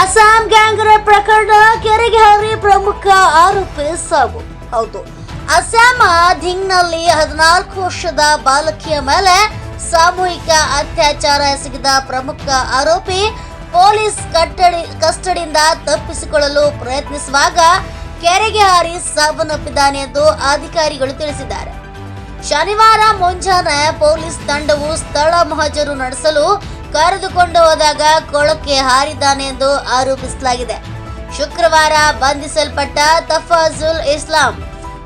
Assam gang ಪ್ರಕರಣ ಕೆರೆಗೆ ಹರಿ ಪ್ರಮುಖ ಆರೋಪಿ ಸಾವು ಹೌದು. ಅಸ್ಸಾಂ ಧಿಂಗ್ನಲ್ಲಿ ಹದಿನಾಲ್ಕು ವರ್ಷದ ಬಾಲಕಿಯ ಮೇಲೆ ಸಾಮೂಹಿಕ ಅತ್ಯಾಚಾರ ಎಸಗಿದ ಪ್ರಮುಖ ಆರೋಪಿ ಪೊಲೀಸ್ ಕಟ್ಟಡಿ, ಕಸ್ಟಡಿಯಿಂದ ತಪ್ಪಿಸಿಕೊಳ್ಳಲು ಪ್ರಯತ್ನಿಸುವಾಗ ಕೆರೆಗೆ ಹಾರಿ ಸಾವನ್ನಪ್ಪಿದ್ದಾನೆ ಎಂದು ಅಧಿಕಾರಿಗಳು ತಿಳಿಸಿದ್ದಾರೆ. ಶನಿವಾರ ಮುಂಜಾನೆ ಪೊಲೀಸ್ ತಂಡವು ಸ್ಥಳ ಮಹಜರು ನಡೆಸಲು ಕರೆದುಕೊಂಡು ಹೋದಾಗ ಕೊಳಕ್ಕೆ ಹಾರಿದ್ದಾನೆ ಎಂದು ಆರೋಪಿಸಲಾಗಿದೆ. ಶುಕ್ರವಾರ ಬಂಧಿಸಲ್ಪಟ್ಟ ತಫಾಜುಲ್ ಇಸ್ಲಾಂ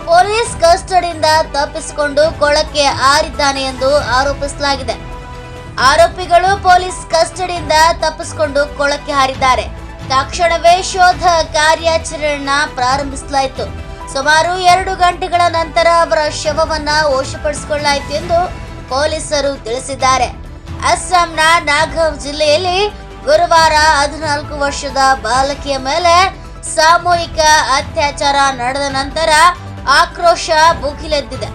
ಪೊಲೀಸ್ ಕಸ್ಟಡಿಯಿಂದ ತಪ್ಪಿಸಿಕೊಂಡು ಕೊಳಕ್ಕೆ ಹಾರಿದ್ದಾನೆ ಎಂದು ಆರೋಪಿಸಲಾಗಿದೆ. ಆರೋಪಿಗಳು ಪೊಲೀಸ್ ಕಸ್ಟಡಿಯಿಂದ ತಪ್ಪಿಸಿಕೊಂಡು ಕೊಳಕ್ಕೆ ಹಾರಿದ್ದಾರೆ. ತಕ್ಷಣವೇ ಶೋಧ ಕಾರ್ಯಾಚರಣೆ ಪ್ರಾರಂಭಿಸಲಾಯಿತು. ಸುಮಾರು ಎರಡು ಗಂಟೆಗಳ ನಂತರ ಅವರ ಶವವನ್ನು ವಶಪಡಿಸಿಕೊಳ್ಳಲಾಯಿತು ಎಂದು ಪೊಲೀಸರು ತಿಳಿಸಿದ್ದಾರೆ. ಅಸ್ಸಾಂನ ನಾಗವ್ ಜಿಲ್ಲೆಯಲ್ಲಿ ಗುರುವಾರ ಹದಿನಾಲ್ಕು ವರ್ಷದ ಬಾಲಕಿಯ ಮೇಲೆ ಸಾಮೂಹಿಕ ಅತ್ಯಾಚಾರ ನಡೆದ ನಂತರ ಆಕ್ರೋಶ ಭುಗಿಲೆದ್ದಿದೆ.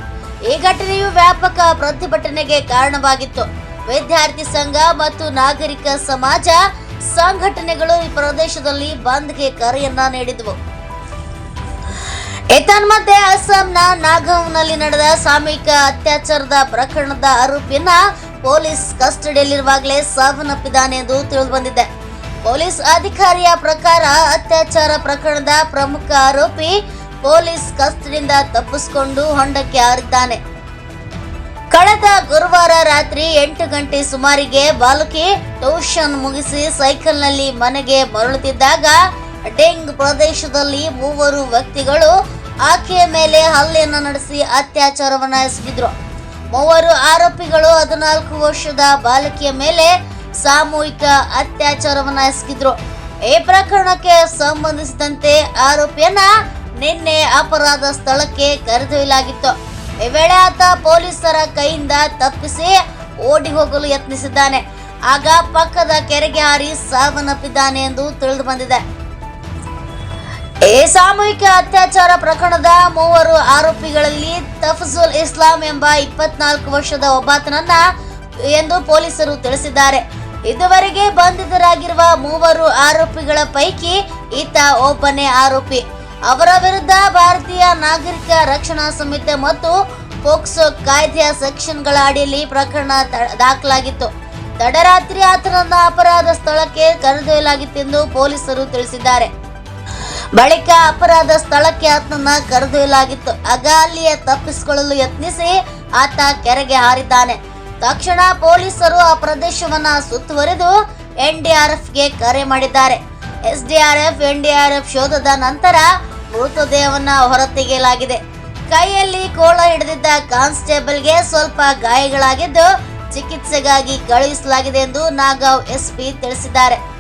ಈ ಘಟನೆಯು ವ್ಯಾಪಕ ಪ್ರತಿಭಟನೆಗೆ ಕಾರಣವಾಗಿತ್ತು. ವಿದ್ಯಾರ್ಥಿ ಸಂಘ ಮತ್ತು ನಾಗರಿಕ ಸಮಾಜ ಸಂಘಟನೆಗಳು ಈ ಪ್ರದೇಶದಲ್ಲಿ ಬಂದ್ಗೆ ಕರೆಯನ್ನ ನೀಡಿದವು. ಏತನ್ಮಧ್ಯೆ ಅಸ್ಸಾಂನ ನಾಗಾಂವ್ನಲ್ಲಿ ನಡೆದ ಸಾಮೂಹಿಕ ಅತ್ಯಾಚಾರದ ಪ್ರಕರಣದ ಆರೋಪಿಯನ್ನ ಪೊಲೀಸ್ ಕಸ್ಟಡಿಯಲ್ಲಿರುವಾಗಲೇ ಸಾವನ್ನಪ್ಪಿದ್ದಾನೆ ಎಂದು ತಿಳಿದುಬಂದಿದೆ ಪೊಲೀಸ್ ಅಧಿಕಾರಿಯ ಪ್ರಕಾರ ಅತ್ಯಾಚಾರ ಪ್ರಕರಣದ ಪ್ರಮುಖ ಆರೋಪಿ ಪೊಲೀಸ್ ಕಸ್ಟಡಿಯಿಂದ ತಪ್ಪಿಸಿಕೊಂಡು ಹೊಂಡಕ್ಕೆ ಹಾರಿದ್ದಾನೆ ಕಳೆದ ಗುರುವಾರ ರಾತ್ರಿ ಎಂಟು ಗಂಟೆ ಸುಮಾರಿಗೆ ಬಾಲಕಿ ಟ್ಯೂಷನ್ ಮುಗಿಸಿ ಸೈಕಲ್ನಲ್ಲಿ ಮನೆಗೆ ಮರಳುತ್ತಿದ್ದಾಗ ಡೆಂಗ್ ಪ್ರದೇಶದಲ್ಲಿ ಮೂವರು ವ್ಯಕ್ತಿಗಳು ಆಕೆಯ ಮೇಲೆ ಹಲ್ಲೆಯನ್ನು ನಡೆಸಿ ಅತ್ಯಾಚಾರವನ್ನು ಎಸಗಿದ್ರು ಮೂವರು ಆರೋಪಿಗಳು ಹದಿನಾಲ್ಕು ವರ್ಷದ ಬಾಲಕಿಯ ಮೇಲೆ ಸಾಮೂಹಿಕ ಅತ್ಯಾಚಾರವನ್ನ ಎಸಗಿದ್ರು. ಈ ಪ್ರಕರಣಕ್ಕೆ ಸಂಬಂಧಿಸಿದಂತೆ ಆರೋಪಿಯನ್ನ ನಿನ್ನೆ ಅಪರಾಧ ಸ್ಥಳಕ್ಕೆ ಕರೆದೊಯ್ಯಲಾಗಿತ್ತು. ಈ ವೇಳೆ ಆತ ಪೊಲೀಸರ ಕೈಯಿಂದ ತಪ್ಪಿಸಿ ಓಡಿ ಹೋಗಲು ಯತ್ನಿಸಿದ್ದಾನೆ. ಆಗ ಪಕ್ಕದ ಕೆರೆಗೆ ಹಾರಿ ಸಾವನ್ನಪ್ಪಿದ್ದಾನೆ ಎಂದು ತಿಳಿದು ಬಂದಿದೆ. ಈ ಸಾಮೂಹಿಕ ಅತ್ಯಾಚಾರ ಪ್ರಕರಣದ ಮೂವರು ಆರೋಪಿಗಳಲ್ಲಿ ತಫಜುಲ್ ಇಸ್ಲಾಂ ಎಂಬ ಇಪ್ಪತ್ನಾಲ್ಕು ವರ್ಷದ ಒಬ್ಬಾತನನ್ನ ಎಂದು ಪೊಲೀಸರು ತಿಳಿಸಿದ್ದಾರೆ. ಇದುವರೆಗೆ ಬಂಧಿತರಾಗಿರುವ ಮೂವರು ಆರೋಪಿಗಳ ಪೈಕಿ ಈತ ಒಬ್ಬನೇ ಆರೋಪಿ. ಅವರ ವಿರುದ್ಧ ಭಾರತೀಯ ನಾಗರಿಕ ರಕ್ಷಣಾ ಸಂಹಿತೆ ಮತ್ತು ಪೋಕ್ಸೋ ಕಾಯ್ದೆಯ ಸೆಕ್ಷನ್ಗಳ ಅಡಿಯಲ್ಲಿ ಪ್ರಕರಣ ದಾಖಲಾಗಿತ್ತು. ತಡರಾತ್ರಿ ಆತನನ್ನ ಅಪರಾಧ ಸ್ಥಳಕ್ಕೆ ಕರೆದೊಯ್ಯಲಾಗಿತ್ತೆಂದು ಪೊಲೀಸರು ತಿಳಿಸಿದ್ದಾರೆ. ಬಳಿಕ ಅಪರಾಧ ಸ್ಥಳಕ್ಕೆ ಆತನನ್ನ ಕರೆದೊಯ್ಯಲಾಗಿತ್ತು. ಆಗ ತಪ್ಪಿಸಿಕೊಳ್ಳಲು ಯತ್ನಿಸಿ ಆತ ಕೆರೆಗೆ ಹಾರಿದ್ದಾನೆ. ತಕ್ಷಣ ಪೊಲೀಸರು ಆ ಪ್ರದೇಶವನ್ನ ಸುತ್ತುವರಿದು ಎನ್ಡಿಆರ್ಎಫ್ಗೆ ಕರೆ ಮಾಡಿದ್ದಾರೆ. ಎಸ್ಡಿಆರ್ಎಫ್ ಎಫ್ ಶೋಧದ ನಂತರ ಮೃತದೇಹವನ್ನ ಹೊರತೆಗೆಯಲಾಗಿದೆ. ಕೈಯಲ್ಲಿ ಕೋಳ ಹಿಡಿದಿದ್ದ ಕಾನ್ಸ್ಟೇಬಲ್ಗೆ ಸ್ವಲ್ಪ ಗಾಯಗಳಾಗಿದ್ದು ಚಿಕಿತ್ಸೆಗಾಗಿ ಕಳುಹಿಸಲಾಗಿದೆ ಎಂದು ನಾಗಾವ್ ಎಸ್ಪಿ ತಿಳಿಸಿದ್ದಾರೆ.